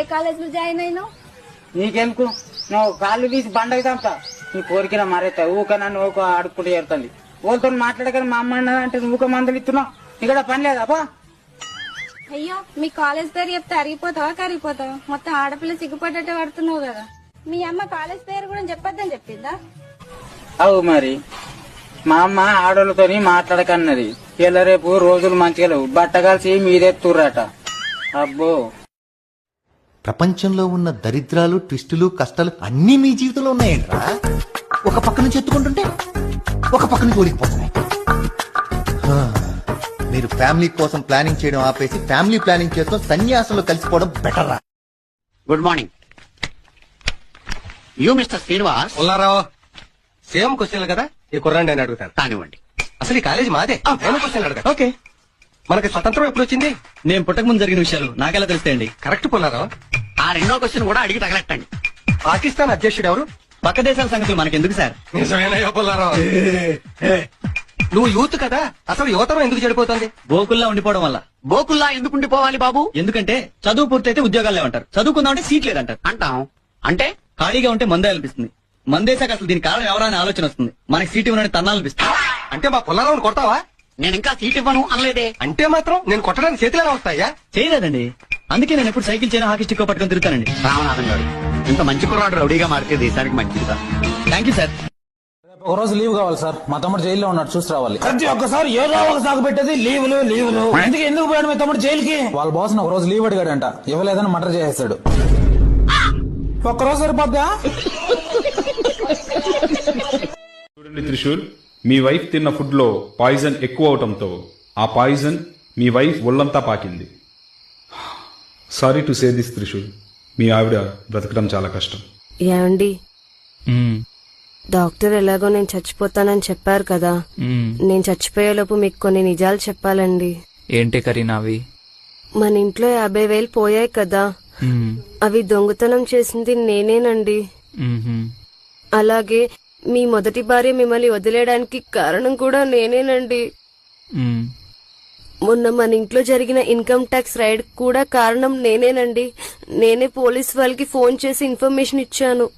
ఏ కాలేజ్లో జాయిన్ అయినావు? నీకెందుకు? నువ్వు కాళ్ళు తీసి బండకి తంపా. నీ కోరికల మరైతే ఊక నన్ను ఊక ఆడుకుంటూ చేరుతుంది. వాళ్ళతో మాట్లాడగానే మా అమ్మ అంటే నువ్వు మందులు ఇస్తున్నావు ఇక్కడ పని లేదా? బా అయ్యో మీ కాలేజ్ పేరు చెప్తే అరిగిపోతావా కరిగిపోతావా? మొత్తం ఆడపిల్ల సిగ్గుపడ్డట్టే పడుతున్నావు కదా. మీ అమ్మ కాలేజ్ పేరు కూడా చెప్పొద్దని చెప్పిందా? అవు మరి. మా అమ్మ ఆడోళ్ళతోని మాట్లాడకన్నది. ఇలా రేపు రోజులు మంచిగా లేవు. బట్ట కలిసి మీదెత్తుర్రట అబ్బో. ప్రపంచంలో ఉన్న దరిద్రాలు ట్విస్టులు కష్టాలు అన్నీ మీ జీవితంలో ఉన్నాయంట్రా? ఒక పక్క నుంచి ఎత్తుకుంటుంటే ఒక పక్క నుంచి ఓడిపోతున్నాయి హా, మీరు ఫ్యామిలీ కోసం ప్లానింగ్ చేయడం ఆపేసి ఫ్యామిలీ ప్లానింగ్ చేస్తూ సన్యాసంలో కలిసిపోవడం బెటర్ రా good morning you mister Srinivas Ullarao same క్వశ్చన్లు కదా? ఈ కుర్రాండి అని అడుగుతాను. కానివ్వండి. అసలు ఈ కాలేజ్ మాదే? నేను క్వశ్చన్ అడగా. ఓకే. మనకి స్వతంత్రం ఎప్పుడు వచ్చింది నేను పుట్టక ముందు జరిగిన విషయాలు నాకెలా తెలుస్తాయండి? కరెక్ట్ పుల్లారావు ఆ రెండో క్వశ్చన్ కూడా అడిగి తగలెట్టండి. పాకిస్తాన్ అధ్యక్షుడు ఎవరు? పక్క దేశాల సంగతులు మనకెందుకు సార్? నువ్వు యూత్ కదా అసలు యువతరం ఎందుకు చెడిపోతుంది? గోకుల్లా ఉండిపోవడం వల్ల. బోకుల్లా ఎందుకు ఉండిపోవాలి బాబు? ఎందుకంటే చదువు పూర్తయితే ఉద్యోగాలు లేవంటారు. చదువుకుందాం అంటే సీట్ లేదంటారు. అంటాం. అంటే? ఖాళీగా ఉంటే మందే అనిపిస్తుంది. మందేశాక అసలు దీనికి కారణం ఎవరైనా ఆలోచన వస్తుంది. మనకి సీట్ ఇవ్వడానికి తన్నాలనిపిస్తుంది అంటే మా పుల్లారావుని కొడతావా? నేను ఇంకా సీట్ ఇవ్వను అనలేదే. అంటే మాత్రం నేను కొట్టడానికి చేతులు ఎలా వస్తాయా? చేయలేదండి. అందుకే నేను ఎప్పుడు సైకిల్ చేయడం హాకీ స్టిక్ పట్టుకొని తిరుగుతానండి. రామనాథన్ గారు ఇంత మంచి కుర్రాడు రౌడీగా మారితే దేశానికి మంచిది సార్. థ్యాంక్ యూ సార్ ఒక రోజు లీవ్ కావాలి సార్. మా తమ్ముడు జైల్లో ఉన్నాడు చూసి రావాలి. ప్రతి ఒక్కసారి ఏదో ఒక సాగు పెట్టేది? లీవులు లీవులు. ఎందుకు ఎందుకు పోయాడు మీ తమ్ముడు జైలుకి? వాళ్ళ బాస్ ఒక రోజు లీవ్ అడిగాడంట. ఇవ్వలేదని మటర్ చేసేసాడు. ఒక్క రోజు సరిపోద్దా? చూడండి త్రిశూల్ మీ వైఫ్ తిన్న ఫుడ్లో పాయిజన్ ఎక్కువ అవటంతో ఆ పాయిజన్ మీ వైఫ్ ఒళ్ళంతా పాకింది. Sorry to say this Trishul మీ ఆవిడ బ్రతకడం చాలా కష్టం. ఏమండి? డాక్టర్ ఎలాగో నేను చచ్చిపోతానని చెప్పారు కదా. నేను చచ్చిపోయేలోపు మీకు కొన్ని నిజాలు చెప్పాలండి. ఏంటి కరీనావి? మన ఇంట్లో యాభై వేలు పోయాయి కదా. అవి దొంగతనం చేసింది నేనేనండి. అలాగే మీ మొదటి భార్య మిమ్మల్ని వదిలేయడానికి కారణం కూడా నేనేనండి. మొన్న మన ఇంట్లో జరిగిన ఇన్కమ్ ట్యాక్స్ రైడ్ కూడా కారణం నేనేనండి. నేనే పోలీస్ వాళ్ళకి ఫోన్ చేసి ఇన్ఫర్మేషన్ ఇచ్చాను.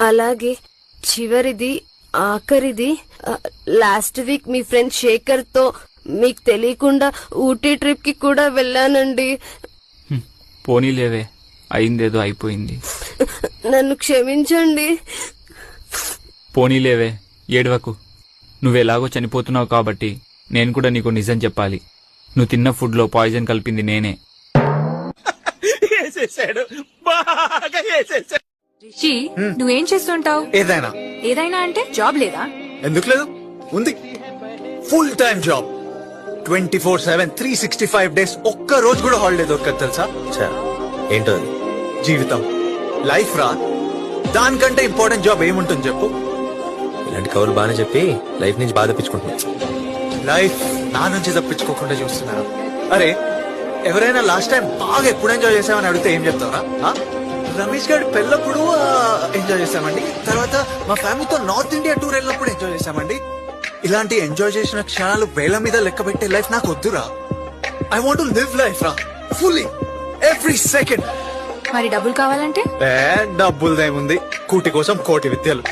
అలాగే చివరిది ఆఖరిది లాస్ట్ వీక్ మీ ఫ్రెండ్ శేఖర్తో మీకు తెలియకుండా ఊటీ ట్రిప్కి కూడా వెళ్ళానండి. పోనీలేవే. అయిందేదో అయిపోయింది. నన్ను క్షమించండి. పోనీలేవే. ఏడవకు. నువ్వెలాగో చనిపోతున్నావు కాబట్టి నేను కూడా నీకు నిజం చెప్పాలి. నువ్వు తిన్న ఫుడ్లో పాయిజన్ కలిపింది నేనే. రిషి నువ్వేం చేస్తుంటావు? ఏదైనా. ఏదైనా అంటే జాబ్ లేదా? ఎందుకు లేదు? ఉంది. Full time job twenty four seven three sixty five days ఒక్క రోజు కూడా హాలిడే దొరకదు తెలుసా? ఏంటో జీవితం. లైఫ్ రా దానికంటే ఇంపార్టెంట్ జాబ్ ఏముంటుంది చెప్పు? ఇలాంటి కవులు బాగానే చెప్పి లైఫ్ నుంచి బాధ లైఫ్ నా నుంచి తప్పించుకోకుండా చూస్తున్నారు? అరే ఎవరైనా లాస్ట్ టైం బాగా ఎప్పుడు ఎంజాయ్ చేసామని అడిగితే ఏం చెప్తారా? ఆ? రమేష్ గారి పెళ్ళప్పుడు ఎంజాయ్ చేసామండి. తర్వాత మా ఫ్యామిలీతో నార్త్ ఇండియా టూర్ వెళ్ళినప్పుడు ఎంజాయ్ చేసామండి. ఇలాంటి ఎంజాయ్ చేసిన క్షణాలు వేల మీద లెక్క పెట్టే లైఫ్ నాకు వద్దురా. ఐ వాంట్ లివ్ లైఫ్ రా ఫుల్లీ ఎవ్రీ సెకండ్ మరి డబ్బులు కావాలంటే? డబ్బులదేముంది కూటి కోసం కోటి విద్యలు.